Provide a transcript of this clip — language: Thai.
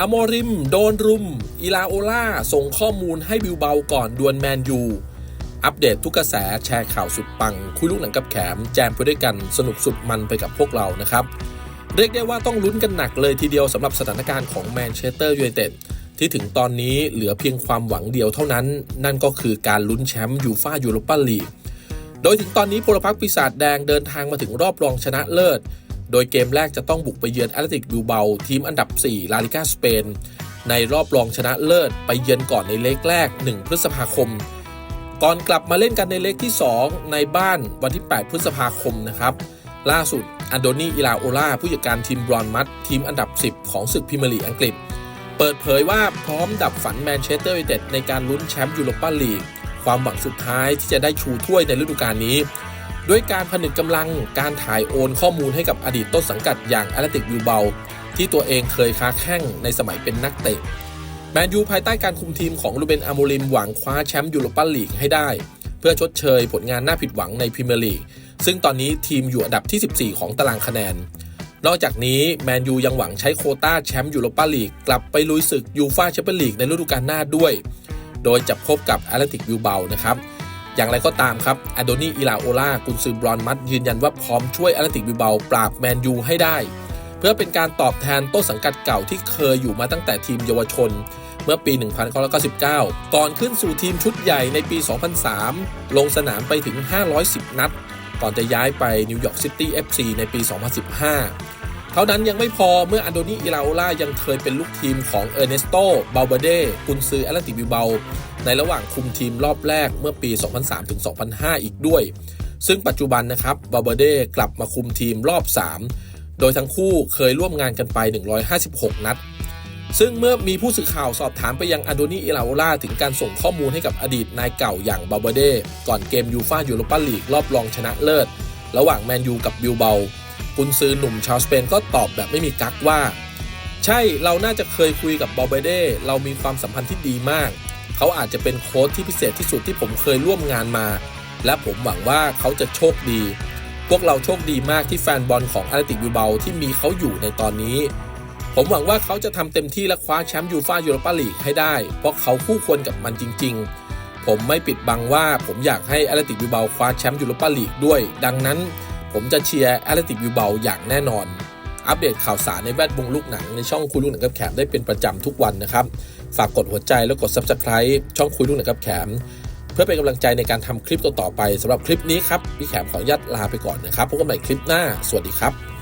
อโมริม โดนรุม อิลาโอล่า ส่งข้อมูลให้บิวเบาก่อนดวลแมนยู อัปเดตทุกกระแสแชร์ข่าวสุดปัง คุยลูกหนังกับแขม แจมไปด้วยกันสนุกสุดมันไปกับพวกเรานะครับ เรียกได้ว่าต้องลุ้นกันหนักเลยทีเดียวสำหรับสถานการณ์ของแมนเชสเตอร์ยูไนเต็ดที่ถึงตอนนี้เหลือเพียงความหวังเดียวเท่านั้น นั่นก็คือการลุ้นแชมป์ยูฟ่ายูโรปาลีกโดยถึงตอนนี้พลพรรคปีศาจแดงเดินทางมาถึงรอบรองชนะเลิศ โดยเกมแรกจะต้องบุกไปเยือนแอตเลติกบิลเบาทีมอันดับ 4 ลาลิกาสเปน ในรอบรองชนะเลิศไปเยือนก่อนในเล็กแรก 1 พฤษภาคม ก่อนกลับมาเล่นกันในเล็กที่ 2 ในบ้านวันที่ 8 พฤษภาคมนะครับ ล่าสุดอันโดนีอิลาโอลาผู้จัดการทีมบรอนมัดทีมอันดับ 10 ของศึกพรีเมียร์ลีกอังกฤษ เปิดเผยว่าพร้อมดับฝันแมนเชสเตอร์ยูไนเต็ดในการลุ้นแชมป์ยูโรปาลีกความหวังสุดท้ายที่จะได้ชูถ้วยในฤดูกาลนี้ ด้วยการผนึกกำลังการถ่ายโอนข้อมูลให้กับอดีตต้นสังกัดอย่างแอตเลติกบิลเบาที่ตัวเองเคยค้าแข้งในสมัยเป็นนักเตะแมนยูภายใต้การคุมทีมของลูเบนอาโมริมหวังคว้าแชมป์ยูโรปาลีกให้ได้ เพื่อชดเชยผลงานน่าผิดหวังในพรีเมียร์ลีกซึ่งตอนนี้ทีมอยู่อันดับที่ 14 ของตารางคะแนน นอกจากนี้แมนยูยังหวังใช้โคต้าแชมป์ยูโรปาลีกกลับไปลุยศึกยูฟาแชมเปี้ยนลีกในฤดูกาลหน้าด้วย โดยจะพบกับแอตเลติกบิลเบานะครับ อย่างไรก็ตามครับอโดนีอิลาโอลากุนซือบรอนมัดยืนยันว่าพร้อมช่วยอตเลติกบิลเบาปราบแมนยูให้ได้ เพื่อเป็นการตอบแทนต้นสังกัดเก่าที่เคยอยู่มาตั้งแต่ทีมเยาวชน เมื่อปี 1999 ก่อนขึ้นสู่ทีมชุดใหญ่ในปี 2003 ลงสนามไปถึง 510 นัด ก่อนจะย้ายไปนิวยอร์กซิตี้ FC ในปี 2015 เท่านั้นยังไม่พอเมื่ออันโดนีอิลาโอลายังเคยเป็นลูกทีมของเออร์เนสโตบาเบเดกุนซือแอตเลติกบิลเบา ในระหว่างคุมทีมรอบแรกเมื่อปี 2003-2005 อีกด้วย ซึ่งปัจจุบันนะครับบาเบเดกลับมาคุมทีมรอบ 3 โดยทั้งคู่เคยร่วมงานกันไป 156 นัดซึ่งเมื่อมีผู้สื่อข่าวสอบถามไปยังอันโดนีอิลาโอลาถึงการส่งข้อมูลให้กับอดีตนายเก่าอย่างบาเบเดก่อนเกมยูฟายูโรปาลีกรอบรองชนะเลิศ ระหว่างแมนยูกับบิลเบา กุนซือหนุ่มชาวสเปนก็ตอบแบบไม่มีกักว่า ใช่เราน่าจะเคยคุยกับบาเบเดเรามีความสัมพันธ์ที่ดีมาก เขาอาจจะเป็นโค้ชที่พิเศษที่สุดที่ผมเคยร่วมงานมา และผมหวังว่าเขาจะโชคดี พวกเราโชคดีมากที่แฟนบอลของอาร์ติกบิลเบาที่มีเขาอยู่ในตอนนี้ ผมหวังว่าเขาจะทำเต็มที่และคว้าแชมป์ยูฟ่ายูโรปาลีกให้ได้ เพราะเขาคู่ควรกับมันจริง ๆผมไม่ปิดบังว่าผมอยากให้อาร์ติกบิลเบาคว้าแชมป์ยูโรปาลีกด้วย ดังนั้น ผมจะเชียร์แอตเลติกบิวเบาอย่างแน่นอน อัปเดตข่าวสารในแวดวงลูกหนังในช่องคุยลูกหนังกับแขมได้เป็นประจำทุกวันนะครับ ฝากกดหัวใจแล้วกด subscribe ช่องคุยลูกหนังกับแขม เพื่อเป็นกำลังใจในการทำคลิปต่อๆไปสำหรับคลิปนี้ครับพี่แขมขออนุญาตลาไปก่อนนะครับพบกันใหม่คลิปหน้า สวัสดีครับ